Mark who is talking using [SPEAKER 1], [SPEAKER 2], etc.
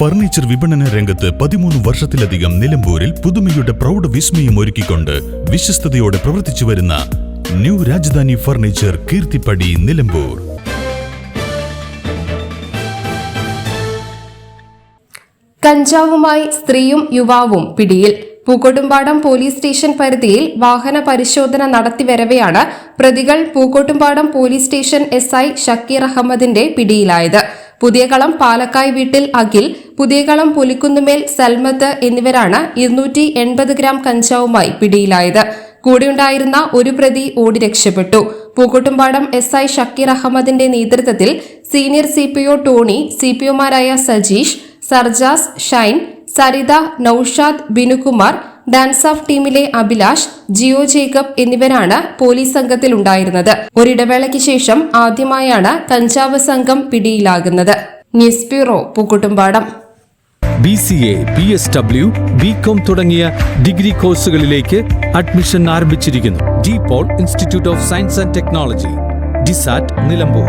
[SPEAKER 1] Furniture വിപണന രംഗത്ത് പതിമൂന്ന് വർഷത്തിലധികം നിലമ്പൂരിൽ പുതുമയുടെ പ്രൗഢ വിസ്മയം ഒരുക്കിക്കൊണ്ട് വിശ്വസ്തയോടെ പ്രവർത്തിച്ചു വരുന്ന ന്യൂ രാജധാനി ഫർണിച്ചർ കീർത്തിപ്പടി നിലമ്പൂർ.
[SPEAKER 2] കഞ്ചാവുമായി സ്ത്രീയും യുവാവും പിടിയിൽ. പൂക്കോട്ടുംപാടം പോലീസ് സ്റ്റേഷൻ പരിധിയിൽ വാഹന പരിശോധന നടത്തിവരവെയാണ് പ്രതികൾ Pookkottumpadam police station SI Shakeer അഹമ്മദിന്റെ പിടിയിലായത്. പുതിയകളം പാലക്കായ് വീട്ടിൽ അഖിൽ പുതിയകളം പുലിക്കുന്നുമേൽ സൽമത്ത് എന്നിവരാണ് ഇരുന്നൂറ്റി എൺപത് ഗ്രാം കഞ്ചാവുമായി പിടിയിലായത്. കൂടെയുണ്ടായിരുന്ന ഒരു പ്രതി ഓടി രക്ഷപ്പെട്ടു. പൂക്കോട്ടുംപാടം എസ് ഐ ഷക്കീർ അഹമ്മദിന്റെ നേതൃത്വത്തിൽ senior C P O Tony C P ഒമാരായ Sajeesh Sarjas Shine Saritha Noushad Binukumar dance of ടീമിലെ അഭിലാഷ് ജിയോ ജേക്കബ് എന്നിവരാണ് പോലീസ് സംഘത്തിലുണ്ടായിരുന്നത്. ഒരിടവേളയ്ക്ക് ശേഷം ആദ്യമായാണ് കഞ്ചാവ് സംഘം പിടിയിലാകുന്നത്. News bureau Pookkuttumpadam.
[SPEAKER 3] B C A B S W B com തുടങ്ങിയ ഡിഗ്രി കോഴ്സുകളിലേക്ക് അഡ്മിഷൻ ആരംഭിച്ചിരിക്കുന്നു. D Paul institute of science and technology DiSAT Nilambur.